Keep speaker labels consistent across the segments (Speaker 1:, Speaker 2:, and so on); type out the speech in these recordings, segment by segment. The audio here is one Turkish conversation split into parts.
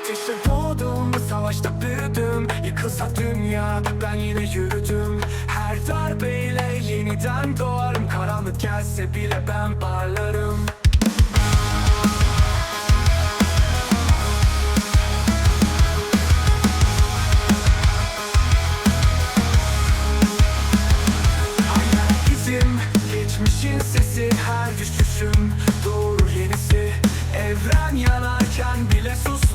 Speaker 1: Ateşte doğdum, savaşta büyüdüm. Yıkılsa dünyada ben yine yürüdüm. Her darbeyle yeniden doğarım. Karanlık gelse bile ben parlarım geçmişin sesi Her düşüşüm doğru yenisi. Evren yanarken bile susmam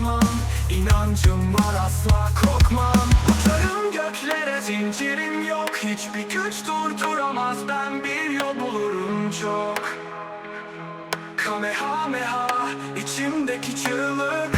Speaker 1: İnancım var asla korkmam. Uçarım göklere zincirim yok. Hiçbir güç durduramaz ben bir yol bulurum çok. Kamehameha içimdeki çığlık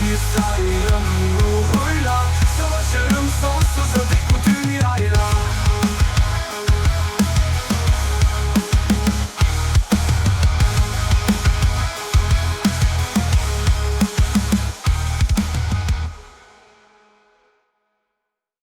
Speaker 1: Bir sayrım ruhuyla Savaşırım sonsuza dek